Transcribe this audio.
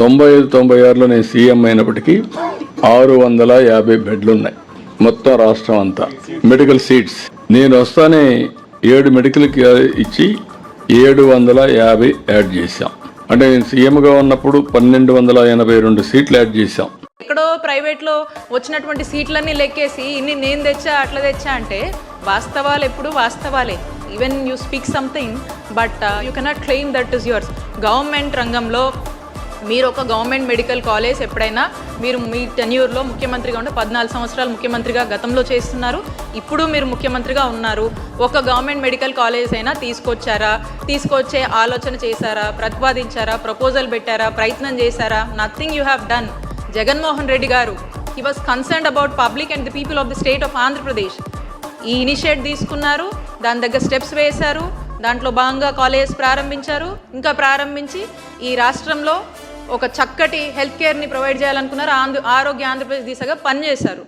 తొంభై ఐదు తొంభై ఆరులో నేను సీఎం అయినప్పటికీ ఆరు వందల యాభై బెడ్లు ఉన్నాయి మొత్తం రాష్ట్రం అంతా. Medical seats. నేను వస్తానే ఏడు మెడికల్కి ఇచ్చి ఏడు వందల యాభై యాడ్ చేశాం. అంటే నేను సీఎంగా ఉన్నప్పుడు పన్నెండు వందల ఎనభై రెండు సీట్లు యాడ్ చేశాం. ఎక్కడో ప్రైవేట్లో వచ్చినటువంటి సీట్లన్నీ లెక్కేసి ఇన్ని నేను తెచ్చా అట్లా తెచ్చా అంటే వాస్తవాలు ఎప్పుడు వాస్తవాలే. Even you speak something but you cannot claim that is yours government రంగంలో మీరు ఒక గవర్నమెంట్ మెడికల్ కాలేజ్ ఎప్పుడైనా మీరు మీ టెన్యూర్లో ముఖ్యమంత్రిగా ఉంటే పద్నాలుగు సంవత్సరాలు ముఖ్యమంత్రిగా గతంలో చేస్తున్నారు. ఇప్పుడు మీరు ముఖ్యమంత్రిగా ఉన్నారు. ఒక గవర్నమెంట్ మెడికల్ కాలేజ్ అయినా తీసుకొచ్చారా? తీసుకొచ్చే ఆలోచన చేశారా? ప్రతిపాదించారా? ప్రపోజల్ పెట్టారా? ప్రయత్నం చేశారా? Nothing you have done Jaganmohan Reddy గారు he was concerned about public and the people of the state of Andhra Pradesh ఈ ఇనిషియేట్ తీసుకున్నారు. దాని దగ్గర స్టెప్స్ వేశారు. దాంట్లో భాగంగా కాలేజ్ ప్రారంభించారు. ఇంకా ప్రారంభించి ఈ రాష్ట్రంలో ఒక చక్కటి హెల్త్ కేర్ని ప్రొవైడ్ చేయాలనుకున్నారు. ఆంధ్ర ఆరోగ్య ఆంధ్రప్రదేశ్ దిశగా పనిచేశారు.